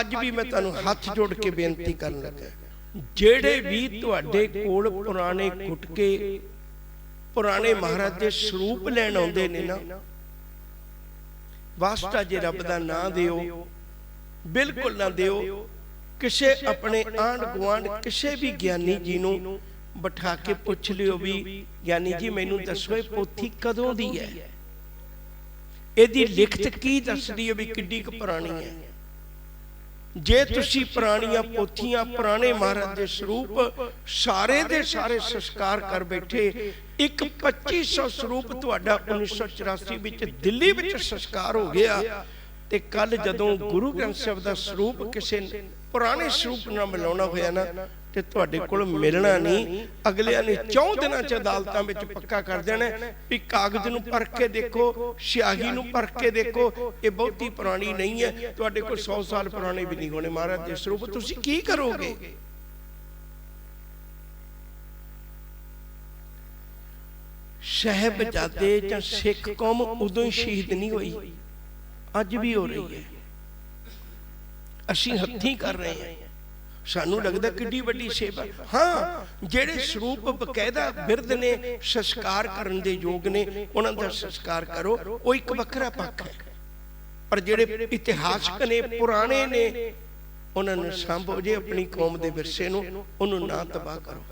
ਅੱਜ ਵੀ ਮੈਂ ਤੁਹਾਨੂੰ ਹੱਥ ਜੋੜ ਕੇ ਬੇਨਤੀ ਕਰਨ ਲੱਗਾ ਜਿਹੜੇ ਵੀ ਤੁਹਾਡੇ ਕੋਲ ਪੁਰਾਣੇ ਗੁਟਕੇ, ਪੁਰਾਣੇ ਮਹਾਰਾਜ ਦੇ ਸਰੂਪ ਲੈਣ ਆਉਂਦੇ ਨੇ ਨਾ, ਵਾਸਤਾ ਜੇ ਰੱਬ ਦਾ ਨਾਂ ਦਿਓ, ਬਿਲਕੁਲ ਨਾ ਦਿਓ, ਕਿਸੇ ਆਪਣੇ ਆਂਢ ਗੁਆਂਢ ਕਿਸੇ ਵੀ ਗਿਆਨੀ ਜੀ ਨੂੰ ਬਿਠਾ ਕੇ ਪੁੱਛ ਲਿਓ ਵੀ, ਗਿਆਨੀ ਜੀ ਮੈਨੂੰ ਦੱਸੋ ਇਹ ਪੋਥੀ ਕਦੋਂ ਦੀ ਹੈ? ਇਹਦੀ ਲਿਖਤ ਕੀ ਦੱਸਦੀ ਹੈ ਵੀ ਕਿੱਡੀ ਕੁ ਪੁਰਾਣੀ ਹੈ? ਜੇ ਤੁਸੀਂ ਪੁਰਾਣੀਆਂ ਪੋਥੀਆਂ ਪੁਰਾਣੇ ਮਹਾਰਾਜ ਦੇ ਸਰੂਪ ਸਾਰੇ ਦੇ ਸਾਰੇ ਸੰਸਕਾਰ ਕਰ ਬੈਠੇ, ਇੱਕ 2500 ਸਰੂਪ ਤੁਹਾਡਾ 1984 ਵਿੱਚ ਦਿੱਲੀ ਵਿੱਚ ਸੰਸਕਾਰ ਹੋ ਗਿਆ ਤੇ ਕੱਲ ਜਦੋਂ ਗੁਰੂ ਗ੍ਰੰਥ ਸਾਹਿਬ ਦਾ ਸਰੂਪ ਕਿਸੇ ਪੁਰਾਣੇ ਸਰੂਪ ਨਾਲ ਮਿਲਾਉਣਾ ਹੋਇਆ ਨਾ ਤੇ ਤੁਹਾਡੇ ਕੋਲ ਮਿਲਣਾ ਨਹੀਂ ਅਗਲਿਆਂ ਨੇ 4 ਦਿਨਾਂ ਚ ਅਦਾਲਤਾਂ ਵਿੱਚ ਪੱਕਾ ਕਰ ਦੇਣਾ ਵੀ ਕਾਗਜ਼ ਨੂੰ ਪਰਖ ਕੇ ਦੇਖੋ ਸਿਆਹੀ ਨੂੰ ਪਰਖ ਕੇ ਦੇਖੋ। ਇਹ ਬਹੁਤੀ ਪੁਰਾਣੀ ਨਹੀਂ ਹੈ। ਤੁਹਾਡੇ ਕੋਲ 100 ਸਾਲ ਪੁਰਾਣੇ ਵੀ ਨਹੀਂ ਹੋਣੇ ਮਹਾਰਾਜ ਦੇ ਸਰੂਪ। ਤੁਸੀਂ ਕੀ ਕਰੋਗੇ? ਸਹਿਬਜ਼ਾਦੇ ਜਾਂ ਸਿੱਖ ਕੌਮ ਉਦੋਂ ਹੀ ਸ਼ਹੀਦ ਨਹੀਂ ਹੋਈ। ਅੱਜ ਵੀ ਹੋ ਰਹੀ ਹੈ। ਅਸੀਂ ਹੱਥੀਂ ਕਰ ਰਹੇ ਹਾਂ। ਸਾਨੂੰ ਲੱਗਦਾ ਕਿੱਡੀ ਵੱਡੀ ਸੇਵਾ। ਹਾਂ ਜਿਹੜੇ ਸਰੂਪ ਬਕਾਇਦਾ ਬਿਰਧ ਨੇ ਸੰਸਕਾਰ ਕਰਨ ਦੇ ਯੋਗ ਨੇ ਉਹਨਾਂ ਦਾ ਸੰਸਕਾਰ ਕਰੋ। ਉਹ ਇੱਕ ਵੱਖਰਾ ਪੱਖ ਹੈ। ਪਰ ਜਿਹੜੇ ਇਤਿਹਾਸਕ ਨੇ ਪੁਰਾਣੇ ਨੇ ਉਹਨਾਂ ਨੂੰ ਸੰਭੋ ਜੇ ਆਪਣੀ ਕੌਮ ਦੇ ਵਿਰਸੇ ਨੂੰ ਉਹਨੂੰ ਨਾ ਤਬਾਹ ਕਰੋ।